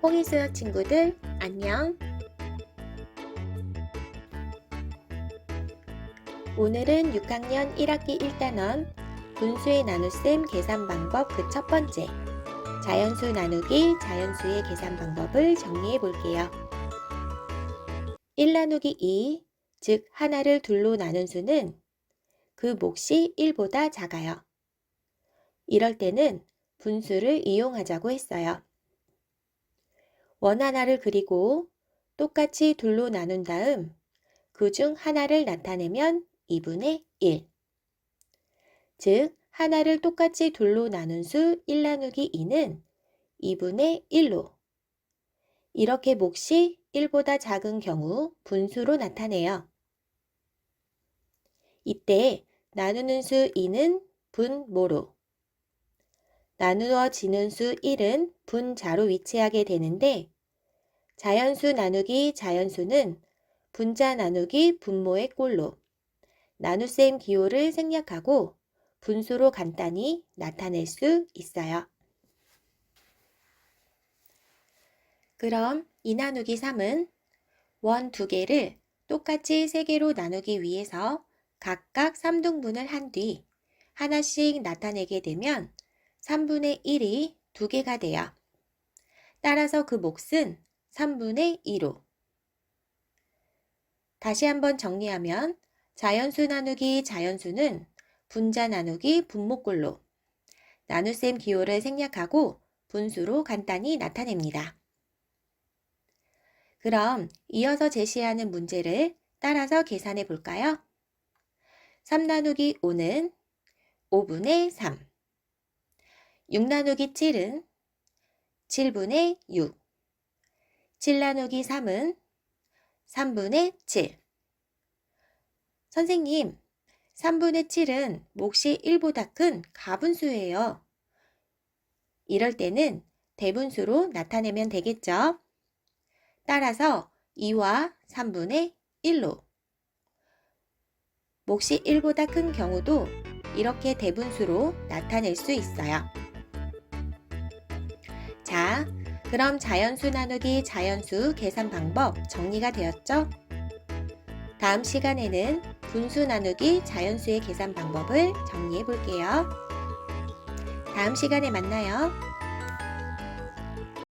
홍익수학 친구들 안녕. 오늘은 6학년 1학기 1단원 분수의 나눗셈 계산 방법 그 첫 번째 자연수 나누기 자연수의 계산 방법을 정리해 볼게요. 1 나누기 2, 즉 하나를 둘로 나눈 수는 그 몫이 1보다 작아요. 이럴 때는 분수를 이용하자고 했어요. 원 하나를 그리고 똑같이 둘로 나눈 다음 그 중 하나를 나타내면 2분의 1. 즉, 하나를 똑같이 둘로 나눈 수 1 나누기 2는 2분의 1로 이렇게 몫이 1보다 작은 경우 분수로 나타내요. 이때 나누는 수 2는 분모로 나누어지는 수 1은 분자로 위치하게 되는데 자연수 나누기 자연수는 분자 나누기 분모의 꼴로 나눗셈 기호를 생략하고 분수로 간단히 나타낼 수 있어요. 그럼 2 나누기 3은 원두 개를 똑같이 3개로 나누기 위해서 각각 3등분을 한 뒤 하나씩 나타내게 되면 3분의 1이 두 개가 돼요. 따라서 그 몫은 3분의 2로. 다시 한번 정리하면 자연수 나누기 자연수는 분자 나누기 분모꼴로 나눗셈 기호를 생략하고 분수로 간단히 나타냅니다. 그럼 이어서 제시하는 문제를 따라서 계산해 볼까요? 3 나누기 5는 5분의 3 6 나누기 7은 7분의 6 7 나누기 3은 3분의 7 선생님, 3분의 7은 몫이 1보다 큰 가분수예요. 이럴 때는 대분수로 나타내면 되겠죠? 따라서 2와 3분의 1로 몫이 1보다 큰 경우도 이렇게 대분수로 나타낼 수 있어요. 자, 그럼 자연수 나누기 자연수 계산 방법 정리가 되었죠? 다음 시간에는 분수 나누기 자연수의 계산 방법을 정리해 볼게요. 다음 시간에 만나요.